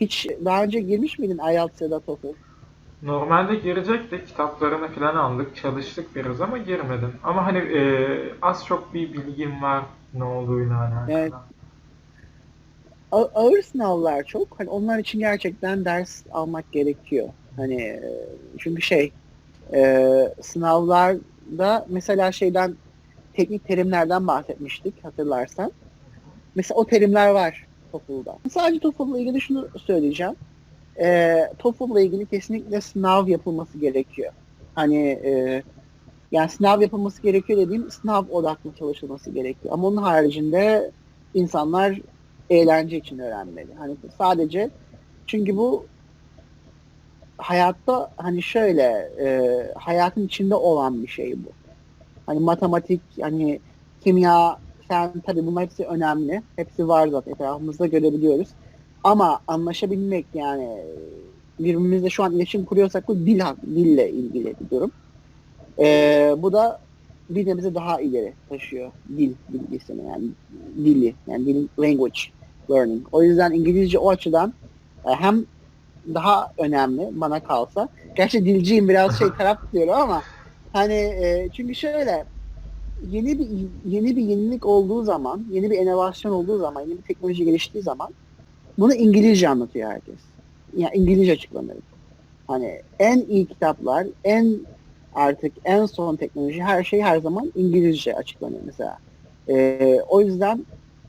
Hiç daha önce girmiş miydin IELTS ya da TOEFL? Normalde girecektik, kitaplarını falan aldık, çalıştık biraz ama girmedim. Ama hani e, az çok bir bilgim var ne olduğuyla alakalı. Evet. A- ağır sınavlar çok. Hani onlar için gerçekten ders almak gerekiyor. Hani e, çünkü şey e, sınavlarda mesela şeyden teknik terimlerden bahsetmiştik hatırlarsan. Mesela o terimler var TOEFL'da. Sadece TOEFL'la ilgili şunu söyleyeceğim. E, TOEFL'la ilgili kesinlikle sınav yapılması gerekiyor. Hani e, yani sınav yapılması gerekiyor dediğim sınav odaklı çalışılması gerekiyor. Ama onun haricinde insanlar eğlence için öğrenmeli. Hani sadece çünkü bu hayatta hani şöyle e, hayatın içinde olan bir şey bu. Hani matematik, hani kimya, sen tabii bunlar hepsi önemli. Hepsi var zaten etrafımızda görebiliyoruz. Ama anlaşabilmek yani birbirimizle şu an iletişim kuruyorsak bu dil, dille ilgili bir durum. E, bu da bir nebze daha ileri taşıyor dil bilgisini yani dili yani dil language learning. O yüzden İngilizce o açıdan e, hem daha önemli bana kalsa. Gerçi dilciyim biraz şey taraf diyorum ama hani e, çünkü şöyle yeni bir yeni bir yenilik olduğu zaman, yeni bir inovasyon olduğu zaman, yeni bir teknoloji geliştiği zaman bunu İngilizce anlatıyor herkes. Yani İngilizce açıklanır. Hani en iyi kitaplar, en artık en son teknoloji her şey her zaman İngilizce açıklanıyor mesela. Ee, o yüzden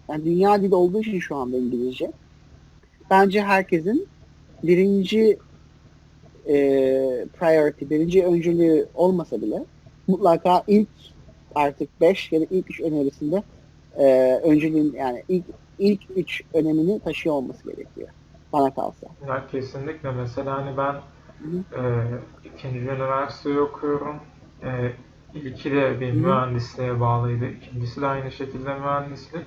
yani dünya dili olduğu için şu anda İngilizce. Bence herkesin birinci e, priority, birinci öncülüğü olmasa bile mutlaka ilk artık 5 ya da ilk 3 önerisinde e, öncülüğün yani ilk ilk 3 önemini taşıyor olması gerekiyor. Bana kalsa. Ya kesinlikle mesela hani ben Hı e, ikinci üniversiteyi okuyorum. E, ilki de bir Hı mühendisliğe bağlıydı. İkincisi de aynı şekilde mühendislik.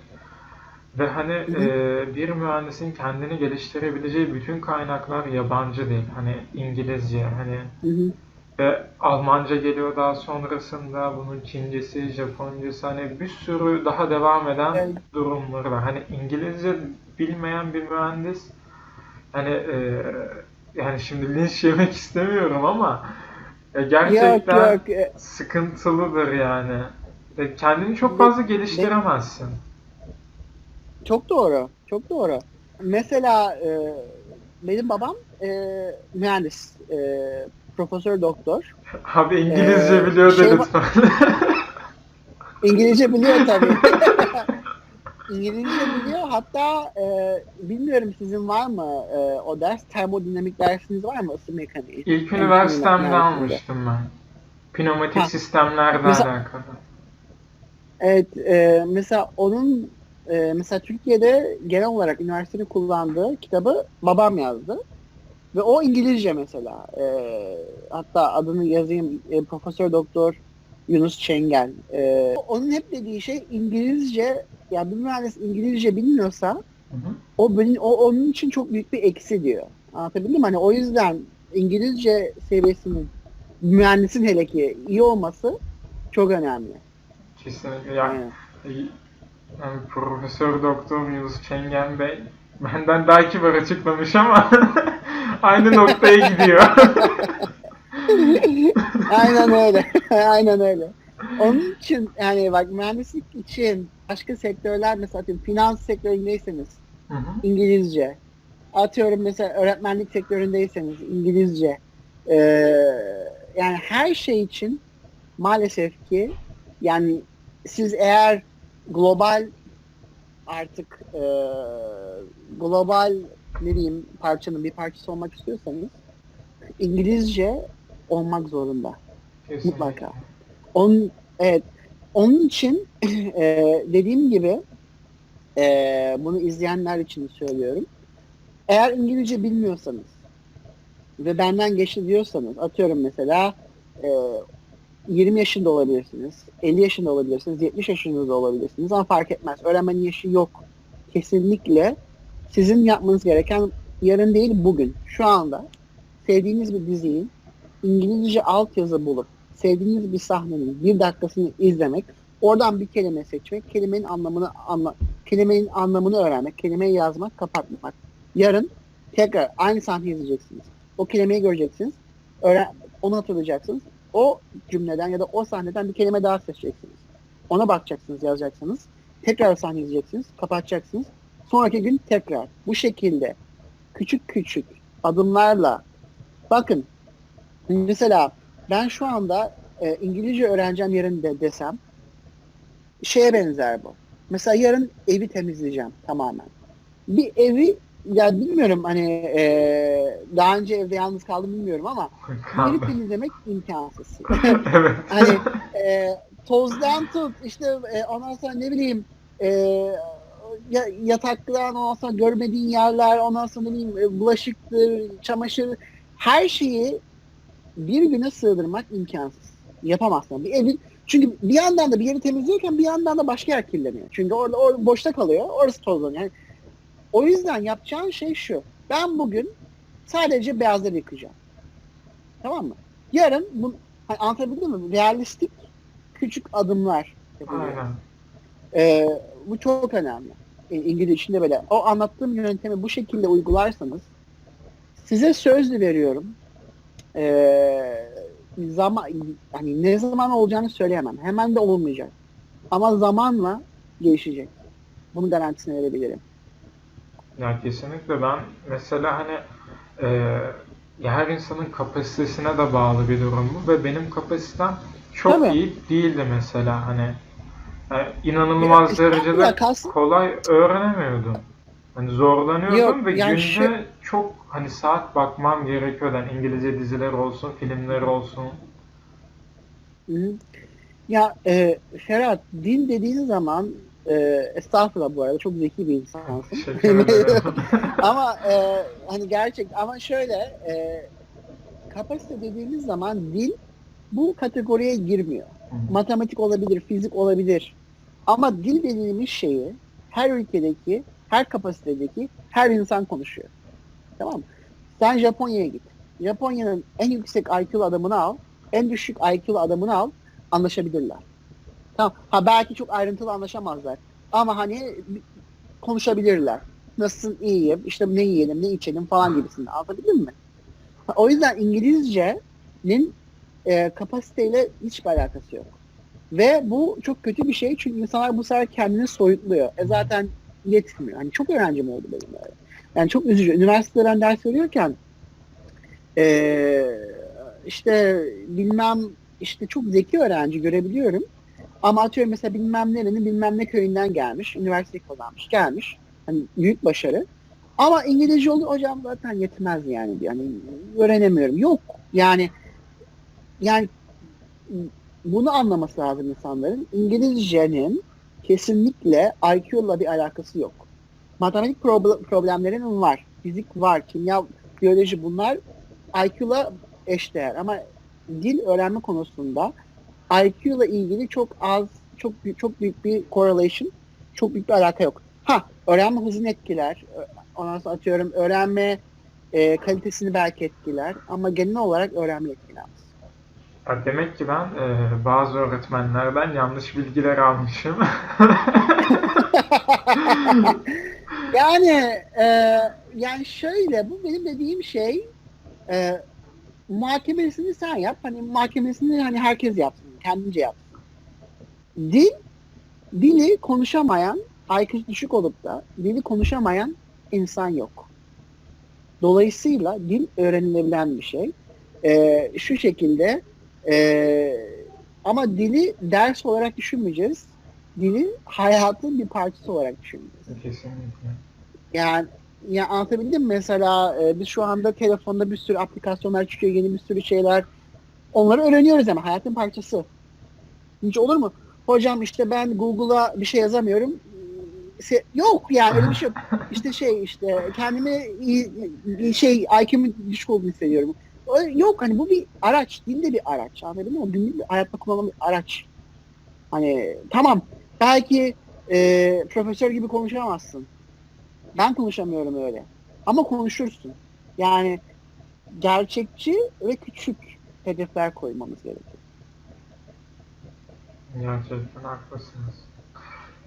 Ve hani e, bir mühendisin kendini geliştirebileceği bütün kaynaklar yabancı değil. Hani İngilizce, hani Hı ve Almanca geliyor daha sonrasında. Bunun Çincesi, Japoncası hani bir sürü daha devam eden Evet. durumları var. Hani İngilizce bilmeyen bir mühendis hani e, yani şimdi linç yemek istemiyorum ama e, Yok gerçekten yok. e, sıkıntılıdır yani. E, kendini çok fazla geliştiremezsin. Çok doğru. Çok doğru. Mesela e, benim babam e, mühendis. E, profesör doktor. Abi İngilizce Ee, biliyor da şey va- lütfen. İngilizce biliyor tabii. İngilizce biliyor. Hatta e, bilmiyorum sizin var mı e, o ders? Termodinamik dersiniz var mı? Isı mekaniği. İlk üniversitemde almıştım ben. Pneumatik Ha. sistemlerle Mesela- alakalı. Evet. e, mesela onun e, mesela Türkiye'de genel olarak üniversitenin kullandığı kitabı babam yazdı. Ve o İngilizce mesela. E, hatta adını yazayım. E, Profesör Doktor Yunus Çengel. E, onun hep dediği şey İngilizce yani bir mühendis İngilizce bilmiyorsa Hı hı. o o onun için çok büyük bir eksi diyor. Anlatabildim mi? Hani o yüzden İngilizce seviyesinin mühendisin hele ki iyi olması çok önemli. Kesinlikle. Ya, Aynen. yani Profesör Doktor Yunus Çengen Bey benden daha kibar açıklamış ama aynı noktaya gidiyor. Aynen öyle. Aynen öyle. Onun için yani bak mühendislik için başka sektörler mesela atıyorum finans sektöründeyseniz Hı hı. İngilizce. Atıyorum mesela öğretmenlik sektöründeyseniz İngilizce. Ee, yani her şey için maalesef ki yani siz eğer global artık e, global ne diyeyim parçanın bir parçası olmak istiyorsanız İngilizce olmak zorunda. Kesinlikle. Mutlaka. Onun, evet, onun için e, dediğim gibi e, bunu izleyenler için söylüyorum. Eğer İngilizce bilmiyorsanız ve benden geçti diyorsanız atıyorum mesela e, 20 yaşında olabilirsiniz, 50 yaşında olabilirsiniz, 70 yaşında da olabilirsiniz ama fark etmez. Öğrenmenin yaşı yok. Kesinlikle sizin yapmanız gereken yarın değil bugün, şu anda sevdiğiniz bir diziyi İngilizce altyazı bulup sevdiğiniz bir sahnenin bir dakikasını izlemek, oradan bir kelime seçmek, kelimenin anlamını anla, kelimenin anlamını öğrenmek, kelimeyi yazmak, kapatmak. Yarın Tekrar aynı sahneyi izleyeceksiniz. O kelimeyi göreceksiniz. Öğren onu hatırlayacaksınız. O cümleden ya da o sahneden bir kelime daha seçeceksiniz. Ona bakacaksınız, yazacaksınız. Tekrar sahne izleyeceksiniz, kapatacaksınız. Sonraki gün tekrar. Bu şekilde küçük küçük adımlarla bakın mesela ben şu anda e, İngilizce öğreneceğim yerinde desem şeye benzer bu. Mesela yarın evi temizleyeceğim tamamen. Bir evi ya bilmiyorum hani e, daha önce evde yalnız kaldım bilmiyorum ama evi temizlemek imkansız. evet. hani e, tozdan tut işte e, ondan sonra ne bileyim e, ya, yataklar sonra görmediğin yerler ondan sonra bileyim e, bulaşıktır, çamaşır her şeyi bir güne sığdırmak imkansız. Yapamazsın. Bir evin çünkü bir yandan da bir yeri temizliyorken bir yandan da başka yer kirleniyor. Çünkü orada, orada boşta kalıyor. Orası tozlanıyor. Yani, o yüzden yapacağın şey şu. Ben bugün sadece beyazları yıkayacağım. Tamam mı? Yarın bu hani anlatabildim mi? Realistik küçük adımlar. Aynen. Ee, bu çok önemli. E, İngilizce içinde böyle. O anlattığım yöntemi bu şekilde uygularsanız size sözlü veriyorum. Ee, zaman hani ne zaman olacağını söyleyemem. Hemen de olmayacak. Ama zamanla gelişecek. Bunun garantisini verebilirim. Ya kesinlikle ben mesela hani e, ya her insanın kapasitesine de bağlı bir durum bu ve benim kapasitem çok Tabii. iyi değildi mesela hani yani inanılmaz Ya, derecede kolay öğrenemiyordum. Hani zorlanıyordum Yok, ve yani günde şu- çok hani saat bakmam gerekiyordu. Yani İngilizce diziler olsun, filmler olsun. Ya e, Ferhat, din dediğin zaman e, estağfurullah bu arada çok zeki bir insansın. Ama e, hani gerçek ama şöyle e, kapasite dediğimiz zaman dil bu kategoriye girmiyor. Hı. Matematik olabilir, fizik olabilir. Ama dil dediğimiz şeyi her ülkedeki, her kapasitedeki her insan konuşuyor. Tamam mı? Sen Japonya'ya git. Japonya'nın en yüksek IQ'lu adamını al, en düşük IQ'lu adamını al, anlaşabilirler. Tamam. Ha belki çok ayrıntılı anlaşamazlar. Ama hani konuşabilirler. Nasılsın, iyiyim, işte ne yiyelim, ne içelim falan gibisinden. Anlatabildim mi? O yüzden İngilizcenin e, kapasiteyle hiçbir alakası yok. Ve bu çok kötü bir şey çünkü insanlar bu sefer kendini soyutluyor. E zaten yetmiyor. Hani çok öğrencim oldu benim öyle. Yani çok üzücü. Üniversitede ben ders veriyorken e, işte bilmem işte çok zeki öğrenci görebiliyorum. Ama atıyorum mesela bilmem nerenin bilmem ne köyünden gelmiş. Üniversite kazanmış. Gelmiş. Hani büyük başarı. Ama İngilizce oldu hocam zaten yetmez yani. Yani öğrenemiyorum. Yok. Yani yani bunu anlaması lazım insanların. İngilizcenin kesinlikle IQ'la bir alakası yok. Matematik proble- problemlerinin var. Fizik var, kimya, biyoloji bunlar IQ'la eşdeğer. Ama dil öğrenme konusunda IQ'la ilgili çok az, çok büyük, çok büyük bir correlation, çok büyük bir alaka yok. Ha, öğrenme hızını etkiler. Ondan sonra atıyorum öğrenme e, kalitesini belki etkiler. Ama genel olarak öğrenme etkilemez. Ya demek ki ben e, bazı öğretmenlerden yanlış bilgiler almışım. yani e, yani şöyle bu benim dediğim şey e, muhakemesini sen yap. Hani muhakemesini hani herkes yapsın. Kendince yapsın. Dil dili konuşamayan IQ düşük olup da dili konuşamayan insan yok. Dolayısıyla dil öğrenilebilen bir şey. E, şu şekilde e, ama dili ders olarak düşünmeyeceğiz. Dili hayatın bir parçası olarak düşüneceğiz. Kesinlikle. Yani ya anlatabildim mi? Mesela e, biz şu anda telefonda bir sürü aplikasyonlar çıkıyor, yeni bir sürü şeyler. Onları öğreniyoruz ama hayatın parçası. Hiç olur mu? Hocam işte ben Google'a bir şey yazamıyorum. Se- Yok yani öyle bir şey yok. İşte şey işte kendimi iyi, şey IQ'mun düşük olduğunu hissediyorum. Yok hani bu bir araç. Dil de bir araç. Anladın mı? Dil bir hayatta kullanılan bir araç. Hani tamam belki e, profesör gibi konuşamazsın. Ben konuşamıyorum öyle. Ama konuşursun. Yani gerçekçi ve küçük hedefler koymamız gerekiyor. Gerçekten haklısınız.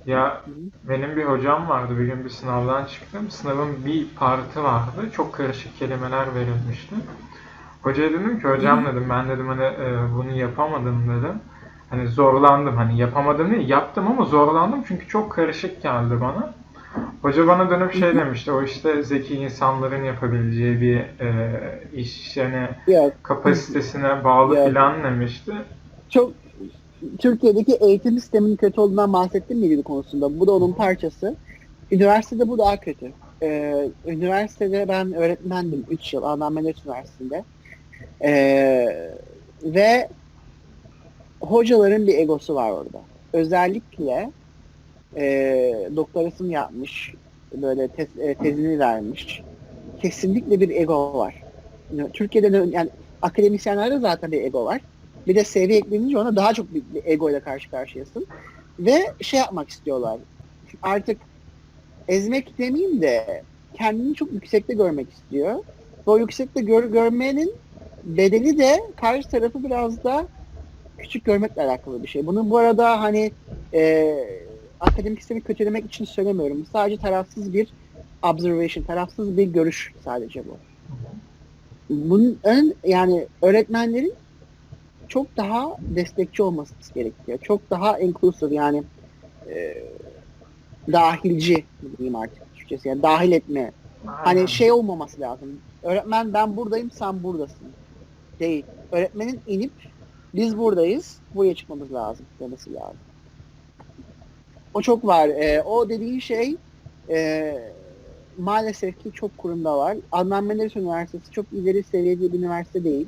Ya benim bir hocam vardı. Bir gün bir sınavdan çıktım. Sınavın bir partı vardı. Çok karışık kelimeler verilmişti. Hocaya dedim ki hocam dedim ben dedim hani e, bunu yapamadım dedim. Hani zorlandım hani yapamadım değil yaptım ama zorlandım çünkü çok karışık geldi bana. Hoca bana dönüp şey demişti o işte zeki insanların yapabileceği bir e, iş yani kapasitesine bağlı Ya. filan demişti. Çok Türkiye'deki eğitim sisteminin kötü olduğundan bahsettim miydi konusunda? Bu da onun parçası. Üniversitede bu daha kötü. Ee, üniversitede ben öğretmendim 3 yıl Adnan Menderes Üniversitesi'nde. Ee, ve hocaların bir egosu var orada. Özellikle e, doktorasını yapmış, böyle tez- e, tezini vermiş. Kesinlikle bir ego var. Yani Türkiye'de de yani akademisyenlerde zaten bir ego var. Bir de seviye eklenince ona daha çok bir, bir ego ile karşı karşıyasın. Ve şey yapmak istiyorlar. Artık ezmek demeyeyim de kendini çok yüksekte görmek istiyor. Ve o yüksekte gör, görmenin bedeli de karşı tarafı biraz da küçük görmekle alakalı bir şey. Bunu bu arada hani e, akademik sistemi kötülemek için söylemiyorum. Sadece tarafsız bir observation, tarafsız bir görüş sadece bu. Bunun ön yani öğretmenlerin çok daha destekçi olması gerekiyor. Çok daha inclusive yani e, dahilci diyeyim artık Türkçesi. Yani dahil etme. Aynen. Hani şey olmaması lazım. Öğretmen ben buradayım sen buradasın. Değil. Öğretmenin inip biz buradayız buraya çıkmamız lazım demesi lazım. O çok var. E, o dediğin şey e, maalesef ki çok kurumda var. Adnan Menderes Üniversitesi çok ileri seviyede bir üniversite değil.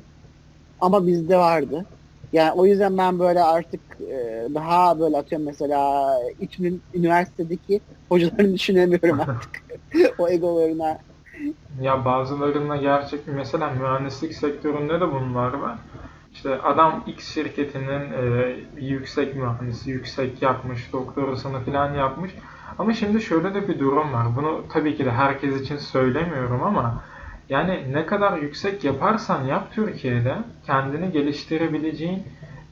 Ama bizde vardı. Yani o yüzden ben böyle artık e, daha böyle atıyorum mesela İTÜ'nün üniversitedeki hocalarını düşünemiyorum artık. o egolarına. Ya bazılarında gerçek mesela mühendislik sektöründe de bunlar var. İşte adam X şirketinin e, yüksek mühendisi, yüksek yapmış, doktorasını falan yapmış. Ama şimdi şöyle de bir durum var. Bunu tabii ki de herkes için söylemiyorum ama yani ne kadar yüksek yaparsan yap Türkiye'de kendini geliştirebileceğin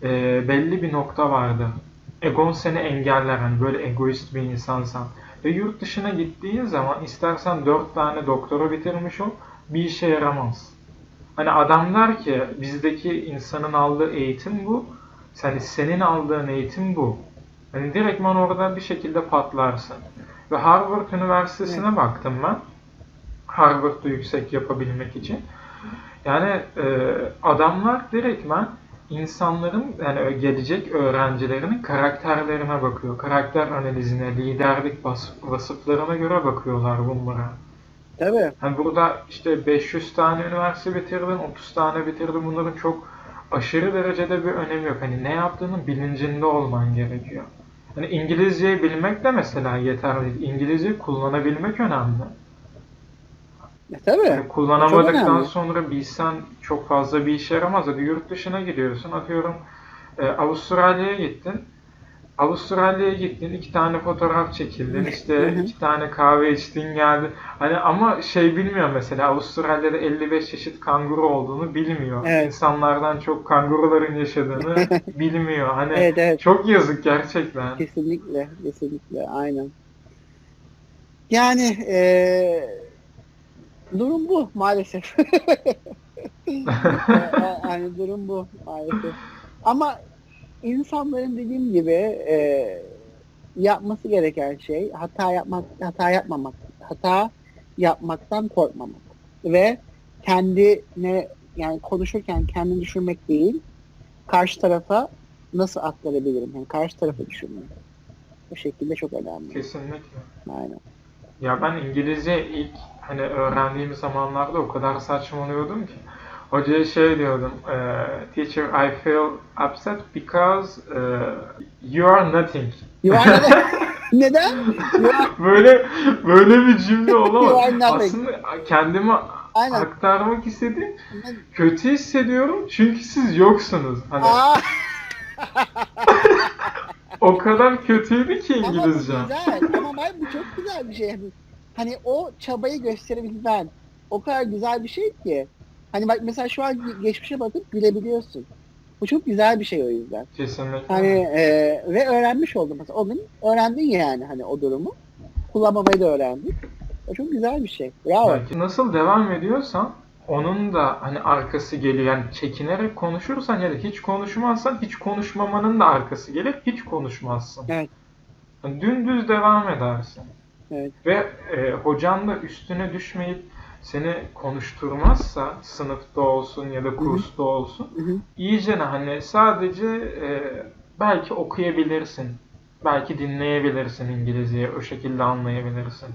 e, belli bir nokta vardır. Egon seni engeller hani böyle egoist bir insansan. Ve yurt dışına gittiğin zaman istersen 4 tane doktora bitirmiş ol bir işe yaramaz. Hani adam der ki bizdeki insanın aldığı eğitim bu. Yani senin aldığın eğitim bu. Hani direktman orada bir şekilde patlarsın. Ve Harvard Üniversitesi'ne baktım ben. Harvard'da yüksek yapabilmek için. Yani e, adamlar direktmen insanların yani gelecek öğrencilerinin karakterlerine bakıyor. Karakter analizine, liderlik vas- vasıflarına göre bakıyorlar bunlara. Tabii. Hani burada işte 500 tane üniversite bitirdin, 30 tane bitirdin. Bunların çok aşırı derecede bir önemi yok. Hani ne yaptığının bilincinde olman gerekiyor. Hani İngilizceyi bilmek de mesela yeterli değil. İngilizce kullanabilmek önemli. E, tabii. Yani kullanamadıktan sonra bilsen çok fazla bir işe yaramaz. Hadi yurt dışına gidiyorsun. Atıyorum e, Avustralya'ya gittin. Avustralya'ya gittin, iki tane fotoğraf çekildin, işte iki tane kahve içtin geldin. Hani ama şey bilmiyor mesela Avustralya'da 55 çeşit kanguru olduğunu bilmiyor. Evet. İnsanlardan çok kanguruların yaşadığını bilmiyor. Hani Evet evet. çok yazık gerçekten. Kesinlikle. Kesinlikle. Aynen. Yani eee durum bu maalesef. yani durum bu maalesef. Ama insanların dediğim gibi eee, yapması gereken şey hata yapmak, hata yapmamak, hata yapmaktan korkmamak ve kendine yani konuşurken kendini düşünmek değil, karşı tarafa nasıl aktarabilirim? Yani karşı tarafı düşünmek. Bu şekilde çok önemli. Kesinlikle. Aynen. Ya ben İngilizce ilk hani öğrendiğim zamanlarda o kadar saçmalıyordum ki. Hocaya şey diyordum, eee, teacher I feel upset because eee, you are nothing. You are neden? neden? Böyle böyle bir cümle olamaz. Nothing. Aslında kendime Aynen. aktarmak istediğim kötü hissediyorum çünkü siz yoksunuz. Hani o kadar kötüydü ki ama İngilizce. güzel. Ama bu çok güzel bir şey. Hani, o çabayı gösterebilmen o kadar güzel bir şey ki. Hani bak mesela şu an geçmişe bakıp gülebiliyorsun. Bu çok güzel bir şey o yüzden. Kesinlikle. Hani e, ve öğrenmiş oldum. Mesela o gün öğrendin yani hani o durumu. Kullanmamayı da öğrendin. O çok güzel bir şey. Bravo. Belki nasıl devam ediyorsan onun da hani arkası geliyor. Yani çekinerek konuşursan ya da hiç konuşmazsan hiç konuşmamanın da arkası gelir. Hiç konuşmazsın. Evet. Yani dümdüz devam edersin. Evet. Ve e, hocan da üstüne düşmeyip seni konuşturmazsa sınıfta olsun ya da kursta olsun Hı hı. iyice hani sadece e, belki okuyabilirsin. Belki dinleyebilirsin İngilizceyi. O şekilde anlayabilirsin.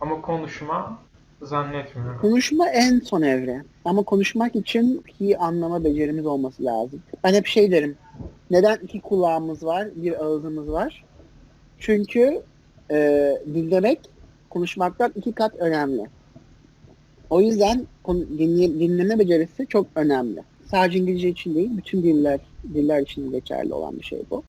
Ama konuşma zannetmiyorum. Konuşma en son evre. Ama konuşmak için iyi anlama becerimiz olması lazım. Ben hep şey derim. Neden iki kulağımız var, bir ağzımız var? Çünkü e, dinlemek konuşmaktan iki kat önemli. O yüzden konu- dinle- dinleme becerisi çok önemli. Sadece İngilizce için değil, bütün diller diller için geçerli olan bir şey bu.